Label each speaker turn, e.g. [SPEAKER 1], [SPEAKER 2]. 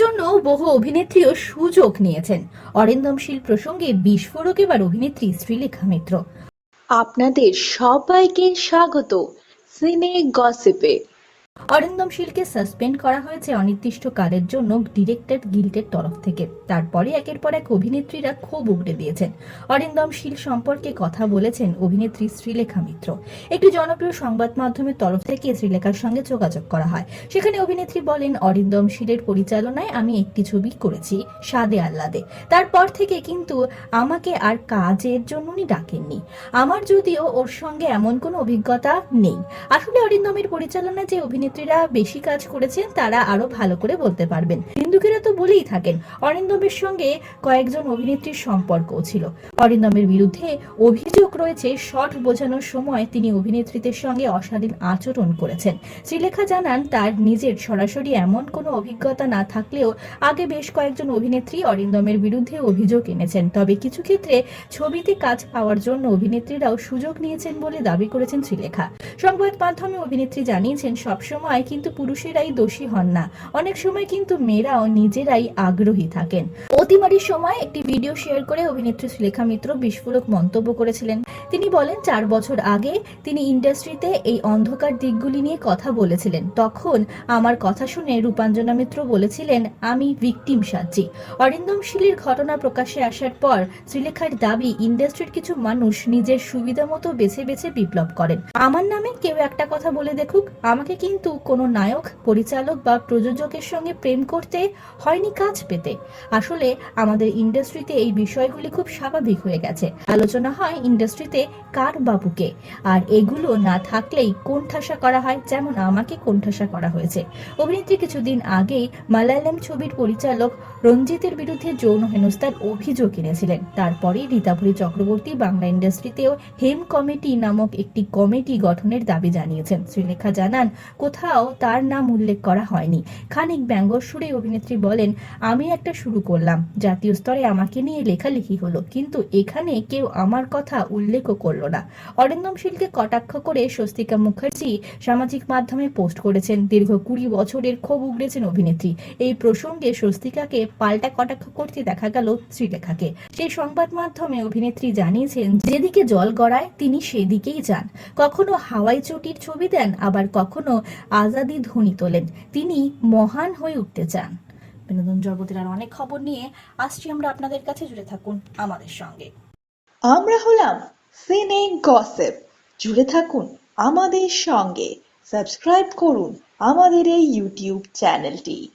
[SPEAKER 1] জন্য বহু অভিনেত্রীও সুযোগ নিয়েছেন। অরিন্দমশীল প্রসঙ্গে বিস্ফোরক এবার অভিনেত্রী শ্রীলেখা মিত্র।
[SPEAKER 2] আপনাদের সবাইকে স্বাগত। সিনে গসিপে।
[SPEAKER 1] অরিন্দম শীলকে সাসপেন্ড করা হয়েছে অনির্দিষ্টকালের জন্য ডিরেক্টর গিল্ডের তরফ থেকে। তারপরে একের পর এক অভিনেত্রীরা ক্ষোভ উগড়ে দিয়েছেন। অরিন্দম শীল সম্পর্কে কথা বলেছেন অভিনেত্রী শ্রীলেখা মিত্র। একটি জনপ্রিয় সংবাদ মাধ্যমের তরফ থেকে শ্রীলেখার সঙ্গে যোগাযোগ করা হয়। সেখানে অভিনেত্রী বলেন অরিন্দম শীলের পরিচালনায় আমি একটি ছবি করেছি, সাদে আহ্লাদে। তারপর থেকে কিন্তু আমাকে আর কাজের জন্য উনি ডাকেননি। আমার যদিও ওর সঙ্গে এমন কোনো অভিজ্ঞতা নেই। আসলে অরিন্দমের পরিচালনায় যে অভিনেত্রীরা বেশি কাজ করেছেন, তারা আরও ভালো করে বলতে পারবেন। হিন্দুকেরা তো বলেই থাকেন, অরিন্দমের সঙ্গে কয়েকজন অভিনেত্রীর সম্পর্কও ছিল। অরিন্দমের বিরুদ্ধে অভিযোগ রয়েছে, শট বোঝানোর সময় তিনি অভিনেত্রীদের সঙ্গে অশালীন আচরণ করেছেন। শ্রীলেখা জানান, তার নিজের সরাসরি এমন কোনো অভিজ্ঞতা না থাকলেও আগে বেশ কয়েকজন অভিনেত্রী অরিন্দমের বিরুদ্ধে অভিযোগ এনেছেন। তবে কিছু ক্ষেত্রে ছবিতে কাজ পাওয়ার জন্য অভিনেত্রীরাও সুযোগ নিয়েছেন বলে দাবি করেছেন শ্রীলেখা। সংবাদ মাধ্যমে অভিনেত্রী জানিয়েছেন সবসময় কিন্তু পুরুষেরাই দোষী হন না। অনেক সময় কিন্তু মেয়েরাও নিজেরাই আগ্রহী থাকেন। অতিমারির সময় একটি ভিডিও শেয়ার করে অভিনেত্রী শ্রীলেখা মিত্র বিস্ফোরক মন্তব্য করেছিলেন। তিনি বলেন, চার বছর আগে তিনি ইন্ডাস্ট্রিতে এই অন্ধকার দিকগুলি নিয়ে কথা বলেছিলেন। তখন আমার কথা শুনে রূপাঞ্জনা মিত্র বলেছিলেন, আমি ভিকটিম সাজছি। অরিন্দম শীলের ঘটনা প্রকাশে আসার পর শ্রীলেখার দাবি, ইন্ডাস্ট্রির কিছু মানুষ নিজের সুবিধা মতো বেছে বেছে বিপ্লব করেন। আমার নামে কেউ একটা কথা বলে দেখুক, আমাকে কিন্তু কোনো নায়ক, পরিচালক বা প্রযোজকের সঙ্গে প্রেম করতে হয়নি কাজ পেতে। আসলে আমাদের ইন্ডাস্ট্রিতে এই বিষয়গুলি খুব স্বাভাবিক হয়ে গেছে। আলোচনা হয় ইন্ডাস্ট্রিতে কার বাবুকে, আর এগুলো না থাকলেই কোণঠাসা করা হয়, যেমন আমাকে কোণঠাসা করা হয়েছে। অভিনেত্রী কিছুদিন আগেই মালায়ালাম ছবির পরিচালক রঞ্জিতের বিরুদ্ধে যৌন হেনস্থার অভিযোগ এনেছিলেন। তারপরেই রীতাভরি চক্রবর্তী বাংলা ইন্ডাস্ট্রিতেও হেম কমিটি নামক একটি কমিটি গঠনের দাবি জানিয়েছেন। শ্রীলেখা জানান কোথাও তার নাম উল্লেখ করা হয়নি। খানিক ব্যঙ্গর সুরে অভিনেত্রী বলেন, আমি একটা শুরু করলাম। জাতীয় স্তরে আমাকে নিয়ে লেখালেখি হলো, কিন্তু এখানে কেউ আমার কথা উল্লেখও করল না। অরিন্দম শীলকে কটাক্ষ করে স্বস্তিকা মুখার্জি সামাজিক মাধ্যমে পোস্ট করেছেন, দীর্ঘ কুড়ি বছরের ক্ষোভ উগড়েছেন অভিনেত্রী। এই প্রসঙ্গে স্বস্তিকাকে পাল্টা কটাক্ষ করতে দেখা গেল শ্রীলেখাকে সেই সংবাদ মাধ্যমে অভিনেত্রী জানিয়েছেন, যেদিকে জল গড়ায়, তিনি সেদিকেই যান। কখনো হাওয়াই চটির ছবি দেন, আবার কখনো আজাদি ধ্বনি তোলেন। তিনি মহান হয়ে উঠতে চান। বিনোদন জগতের আর অনেক খবর নিয়ে আসছি আমরা আপনাদের কাছে। জুড়ে থাকুন আমাদের সঙ্গে।
[SPEAKER 2] আমরা হলাম সিনে গসেপ জুড়ে থাকুন আমাদের সঙ্গে। সাবস্ক্রাইব করুন আমাদের এই ইউটিউব চ্যানেলটি